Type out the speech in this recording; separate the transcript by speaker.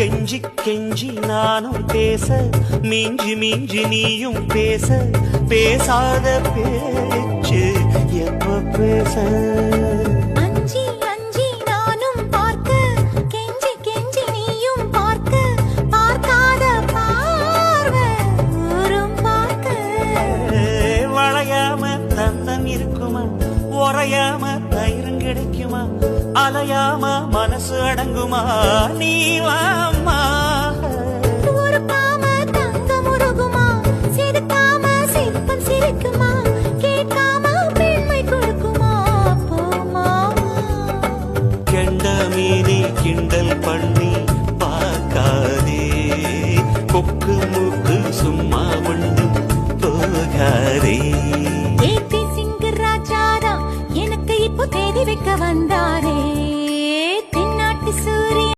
Speaker 1: கெஞ்சி கெஞ்சி நானும் பேச மிஞ்சி மிஞ்சி நீயும் பேச பேசாத பேச்சு எப்ப பேச?
Speaker 2: அஞ்சி அஞ்சி நானும் பார்க்க கெஞ்சி கெஞ்சி நீயும் பார்க்க பார்க்காத பார்வை பார்க்க.
Speaker 1: வளையாம தந்தம் இருக்குமா? உறையாம தயிரும் கிடைக்குமா? அலையாம மனசு அடங்குமா? நீ வாமா கிண்டல் பண்ணி பார்க்காதே. கொக்கு முக்கு சும்மா கொண்டு போகாதே.
Speaker 2: ஏபி சிங்க ராஜாரா எனக்கு இப்போ தேடி வைக்க வந்தாரே.